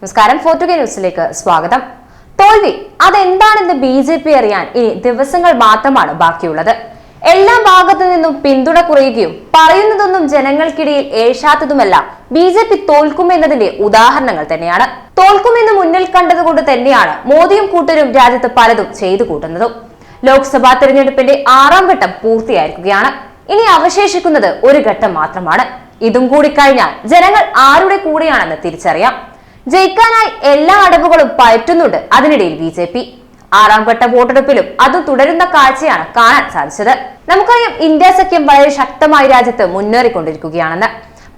നമസ്കാരം. ഫോർട്ടുഗ ന്യൂസിലേക്ക് സ്വാഗതം. തോൽവി അതെന്താണെന്ന് ബി ജെ പി അറിയാൻ ഇനി ദിവസങ്ങൾ മാത്രമാണ് ബാക്കിയുള്ളത്. എല്ലാ ഭാഗത്തു നിന്നും പിന്തുണ കുറയുകയും പറയുന്നതൊന്നും ജനങ്ങൾക്കിടയിൽ ഏഷാത്തതുമെല്ലാം ബി ജെ പി തോൽക്കുമെന്നതിന്റെ ഉദാഹരണങ്ങൾ തന്നെയാണ്. തോൽക്കുമെന്ന് മുന്നിൽ കണ്ടതുകൊണ്ട് തന്നെയാണ് മോദിയും കൂട്ടരും രാജ്യത്ത് പലതും ചെയ്തു കൂട്ടുന്നതും. ലോക്സഭാ തെരഞ്ഞെടുപ്പിന്റെ ആറാം ഘട്ടം പൂർത്തിയായിരിക്കുകയാണ്. ഇനി അവശേഷിക്കുന്നത് ഒരു ഘട്ടം മാത്രമാണ്. ഇതും കൂടി കഴിഞ്ഞാൽ ജനങ്ങൾ ആരുടെ കൂടെയാണെന്ന് തിരിച്ചറിയാം. ജയിക്കാനായി എല്ലാ അടവുകളും പയറ്റുന്നുണ്ട്. അതിനിടയിൽ ബി ജെ പി. ആറാം ഘട്ട വോട്ടെടുപ്പിലും അത് തുടരുന്ന കാഴ്ചയാണ് കാണാൻ സാധിച്ചത്. നമുക്കറിയാം ഇന്ത്യ സഖ്യം വളരെ ശക്തമായി രാജ്യത്ത് മുന്നേറിക്കൊണ്ടിരിക്കുകയാണെന്ന്.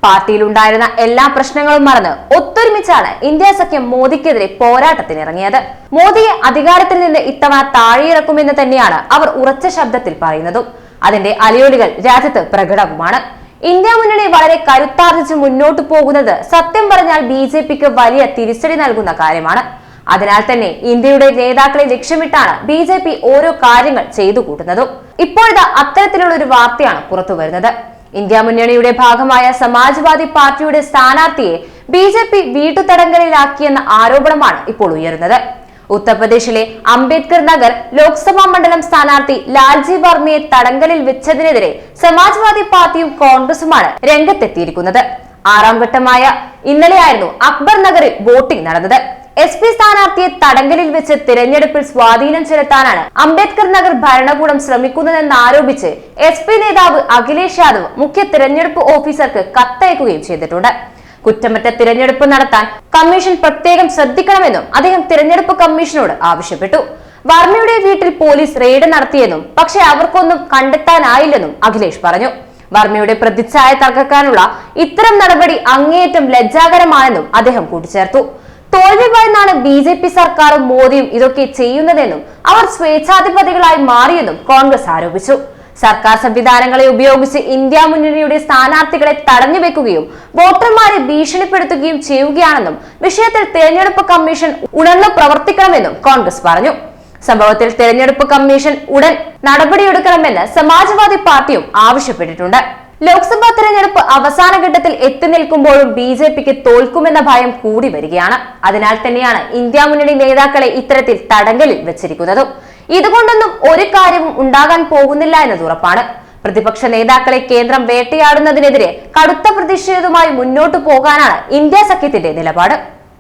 പാർട്ടിയിലുണ്ടായിരുന്ന എല്ലാ പ്രശ്നങ്ങളും മറന്ന് ഒത്തൊരുമിച്ചാണ് ഇന്ത്യ സഖ്യം മോദിക്കെതിരെ പോരാട്ടത്തിനിറങ്ങിയത്. മോദിയെ അധികാരത്തിൽ നിന്ന് ഇത്തവണ താഴെയിറക്കുമെന്ന് തന്നെയാണ് അവർ ഉറച്ച ശബ്ദത്തിൽ പറയുന്നതും. അതിന്റെ അലയോലികൾ രാജ്യത്ത് പ്രകടവുമാണ്. ഇന്ത്യ മുന്നണി വളരെ കരുത്താർജിച്ച് മുന്നോട്ട് പോകുന്നത് സത്യം പറഞ്ഞാൽ ബി ജെ പിക്ക് വലിയ തിരിച്ചടി നൽകുന്ന കാര്യമാണ്. അതിനാൽ തന്നെ ഇന്ത്യയുടെ നേതാക്കളെ ലക്ഷ്യമിട്ടാണ് ബി ജെ പി ഓരോ കാര്യങ്ങൾ ചെയ്തു കൂട്ടുന്നതും. ഇപ്പോഴത്തെ അത്തരത്തിലുള്ള ഒരു വാർത്തയാണ് പുറത്തു വരുന്നത്. ഇന്ത്യ മുന്നണിയുടെ ഭാഗമായ സമാജ്വാദി പാർട്ടിയുടെ സ്ഥാനാർത്ഥിയെ ബി ജെ പി വീട്ടുതടങ്കലിലാക്കിയെന്ന ആരോപണമാണ് ഇപ്പോൾ ഉയരുന്നത്. ഉത്തർപ്രദേശിലെ അംബേദ്കർ നഗർ ലോക്സഭാ മണ്ഡലം സ്ഥാനാർത്ഥി ലാൽജി വർമ്മയെ തടങ്കലിൽ വെച്ചതിനെതിരെ സമാജ്വാദി പാർട്ടിയും കോൺഗ്രസുമാണ് രംഗത്തെത്തിയിരിക്കുന്നത്. ആറാം ഘട്ടമായ ഇന്നലെയായിരുന്നു അക്ബർ നഗറിൽ വോട്ടിംഗ് നടന്നത്. എസ് പി സ്ഥാനാർത്ഥിയെ തടങ്കലിൽ വെച്ച് തിരഞ്ഞെടുപ്പിൽ സ്വാധീനം ചെലുത്താനാണ് അംബേദ്കർ നഗർ ഭരണകൂടം ശ്രമിക്കുന്നതെന്ന് ആരോപിച്ച് എസ് പി നേതാവ് അഖിലേഷ് യാദവ് മുഖ്യ തിരഞ്ഞെടുപ്പ് ഓഫീസർക്ക് കത്തയക്കുകയും ചെയ്തിട്ടുണ്ട്. കുറ്റമറ്റ തിരഞ്ഞെടുപ്പ് നടത്താൻ കമ്മീഷൻ പ്രത്യേകം ശ്രദ്ധിക്കണമെന്നും അദ്ദേഹം തിരഞ്ഞെടുപ്പ് കമ്മീഷനോട് ആവശ്യപ്പെട്ടു. വർമ്മയുടെ വീട്ടിൽ പോലീസ് റെയ്ഡ് നടത്തിയെന്നും പക്ഷേ അവർക്കൊന്നും കണ്ടെത്താനായില്ലെന്നും അഖിലേഷ് പറഞ്ഞു. വർമ്മയുടെ പ്രതിച്ഛായ തകർക്കാനുള്ള ഇത്തരം നടപടി അങ്ങേയറ്റം ലജ്ജാകരമാണെന്നും അദ്ദേഹം കൂട്ടിച്ചേർത്തു. തോൽവി ഭയന്നാണ് ബി ജെ പി സർക്കാരും മോദിയും ഇതൊക്കെ ചെയ്യുന്നതെന്നും അവർ സ്വേച്ഛാധിപതികളായി മാറിയെന്നും കോൺഗ്രസ് ആരോപിച്ചു. സർക്കാർ സംവിധാനങ്ങളെ ഉപയോഗിച്ച് ഇന്ത്യ മുന്നണിയുടെ സ്ഥാനാർത്ഥികളെ തടഞ്ഞു വെക്കുകയും വോട്ടർമാരെ ഭീഷണിപ്പെടുത്തുകയും ചെയ്യുകയാണെന്നും വിഷയത്തിൽ തെരഞ്ഞെടുപ്പ് കമ്മീഷൻ ഉണർന്നു പ്രവർത്തിക്കണമെന്നും കോൺഗ്രസ് പറഞ്ഞു. സംഭവത്തിൽ തെരഞ്ഞെടുപ്പ് കമ്മീഷൻ ഉടൻ നടപടിയെടുക്കണമെന്ന് സമാജ്വാദി പാർട്ടിയും ആവശ്യപ്പെട്ടിട്ടുണ്ട്. ലോക്സഭാ തെരഞ്ഞെടുപ്പ് അവസാന ഘട്ടത്തിൽ എത്തി നിൽക്കുമ്പോഴും ബി ജെ പിക്ക് തോൽക്കുമെന്ന ഭയം കൂടി വരികയാണ്. അതിനാൽ തന്നെയാണ് ഇന്ത്യ മുന്നണി നേതാക്കളെ ഇത്തരത്തിൽ തടങ്കലിൽ വെച്ചിരിക്കുന്നതും. ഇതുകൊണ്ടൊന്നും ഒരു കാര്യവും ഉണ്ടാകാൻ പോകുന്നില്ല എന്നത് ഉറപ്പാണ്. പ്രതിപക്ഷ നേതാക്കളെ കേന്ദ്രം വേട്ടയാടുന്നതിനെതിരെ കടുത്ത പ്രതിഷേധവുമായി മുന്നോട്ടു പോകാനാണ് ഇന്ത്യ സഖ്യത്തിന്റെ നിലപാട്.